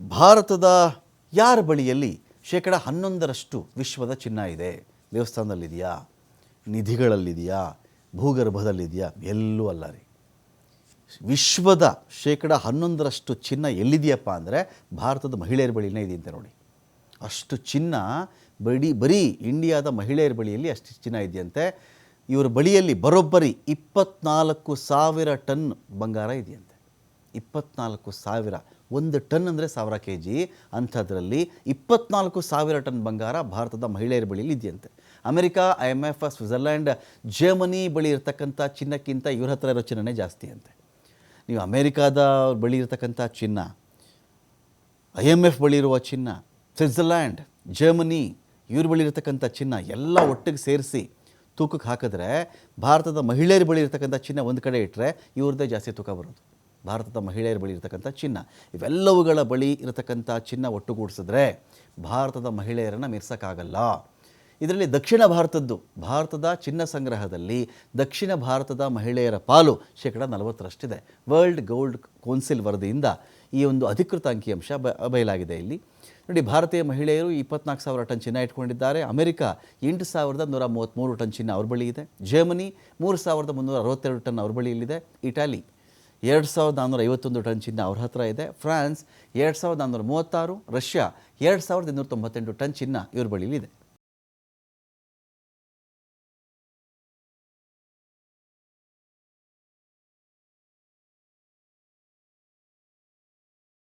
ಭಾರತದ ಯಾರ ಬಳಿಯಲ್ಲಿ ಶೇಕಡ ಹನ್ನೊಂದರಷ್ಟು ವಿಶ್ವದ ಚಿನ್ನ ಇದೆ? ದೇವಸ್ಥಾನದಲ್ಲಿದೆಯಾ? ನಿಧಿಗಳಲ್ಲಿದೆಯಾ? ಭೂಗರ್ಭದಲ್ಲಿದೆಯಾ? ಎಲ್ಲೂ ಅಲ್ಲ ರೀ. ವಿಶ್ವದ ಶೇಕಡ ಹನ್ನೊಂದರಷ್ಟು ಚಿನ್ನ ಎಲ್ಲಿದೆಯಪ್ಪ ಅಂದರೆ ಭಾರತದ ಮಹಿಳೆಯರ ಬಳಿನೇ ಇದೆಯಂತೆ ನೋಡಿ. ಅಷ್ಟು ಚಿನ್ನ ಬಡಿ ಬರೀ ಇಂಡಿಯಾದ ಮಹಿಳೆಯರ ಬಳಿಯಲ್ಲಿ ಅಷ್ಟು ಚಿನ್ನ ಇದೆಯಂತೆ. ಇವರ ಬಳಿಯಲ್ಲಿ ಬರೋಬ್ಬರಿ ಇಪ್ಪತ್ನಾಲ್ಕು ಸಾವಿರ ಟನ್ ಬಂಗಾರ ಇದೆಯಂತೆ. ಇಪ್ಪತ್ನಾಲ್ಕು ಸಾವಿರ, ಒಂದು ಟನ್ ಅಂದರೆ ಸಾವಿರ ಕೆ ಜಿ ಅಂಥದ್ರಲ್ಲಿ ಇಪ್ಪತ್ನಾಲ್ಕು ಸಾವಿರ ಟನ್ ಬಂಗಾರ ಭಾರತದ ಮಹಿಳೆಯರ ಬಳಿಯಲ್ಲಿ ಇದೆಯಂತೆ. America, I M F, Switzerland, Germany ಬಳಿ ಇರತಕ್ಕಂಥ ಚಿನ್ನಕ್ಕಿಂತ ಇವ್ರ ಹತ್ರ ಇರೋ ಚಿನ್ನನೇ ಜಾಸ್ತಿ ಅಂತೆ. ನೀವು ಅಮೇರಿಕಾದ ಬಳಿ ಇರತಕ್ಕಂಥ ಚಿನ್ನ, ಐ ಎಂ ಎಫ್ ಬಳಿ ಇರುವ ಚಿನ್ನ, ಸ್ವಿಟ್ಜರ್ಲ್ಯಾಂಡ್, ಜರ್ಮನಿ ಇವ್ರ ಬಳಿ ಇರತಕ್ಕಂಥ ಚಿನ್ನ ಎಲ್ಲ ಒಟ್ಟಿಗೆ ಸೇರಿಸಿ ತೂಕಕ್ಕೆ ಹಾಕಿದ್ರೆ ಭಾರತದ ಮಹಿಳೆಯರ ಬಳಿ ಇರತಕ್ಕಂಥ ಚಿನ್ನ ಒಂದು ಕಡೆ ಇಟ್ಟರೆ ಇವ್ರದ್ದೇ ಜಾಸ್ತಿ ತೂಕ ಬರೋದು. ಭಾರತದ ಮಹಿಳೆಯರ ಬಳಿ ಇರತಕ್ಕಂಥ ಚಿನ್ನ. ಇವೆಲ್ಲವುಗಳ ಬಳಿ ಇರತಕ್ಕಂಥ ಚಿನ್ನ ಒಟ್ಟುಗೂಡಿಸಿದ್ರೆ ಭಾರತದ ಮಹಿಳೆಯರನ್ನು ಮೀರ್ಸೋಕ್ಕಾಗಲ್ಲ. ಇದರಲ್ಲಿ ದಕ್ಷಿಣ ಭಾರತದ್ದು, ಭಾರತದ ಚಿನ್ನ ಸಂಗ್ರಹದಲ್ಲಿ ದಕ್ಷಿಣ ಭಾರತದ ಮಹಿಳೆಯರ ಪಾಲು ಶೇಕಡ ನಲವತ್ತರಷ್ಟಿದೆ. ವರ್ಲ್ಡ್ ಗೋಲ್ಡ್ ಕೌನ್ಸಿಲ್ ವರದಿಯಿಂದ ಈ ಒಂದು ಅಧಿಕೃತ ಅಂಕಿಅಂಶ ಬಯಲಾಗಿದೆ ಇಲ್ಲಿ. ನೋಡಿ, ಭಾರತೀಯ ಮಹಿಳೆಯರು ಇಪ್ಪತ್ನಾಲ್ಕು ಸಾವಿರ ಟನ್ ಚಿನ್ನ ಇಟ್ಕೊಂಡಿದ್ದಾರೆ. ಅಮೆರಿಕ ಎಂಟು ಸಾವಿರದ ನೂರ ಮೂವತ್ತ್ಮೂರು ಟನ್ ಚಿನ್ನ ಅವ್ರ ಬಳಿ ಇದೆ. ಜರ್ಮನಿ ಮೂರು ಸಾವಿರದ ಮುನ್ನೂರ ಅರವತ್ತೆರಡು ಟನ್ ಅವ್ರ ಬಳಿಯಲ್ಲಿದೆ ಇಟಾಲಿ ಎರಡು ಸಾವಿರದ ನಾನ್ನೂರ ಐವತ್ತೊಂದು ಟನ್ ಚಿನ್ನ ಅವ್ರ ಹತ್ರ ಇದೆ. ಫ್ರಾನ್ಸ್ ಎರಡು ಸಾವಿರದ ನಾನ್ನೂರ ಮೂವತ್ತಾರು ರಷ್ಯಾ ಎರಡು ಸಾವಿರದ ಇನ್ನೂರ ತೊಂಬತ್ತೆಂಟು ಟನ್ ಚಿನ್ನ ಇವ್ರ ಬಳಿಯಲ್ಲಿದೆ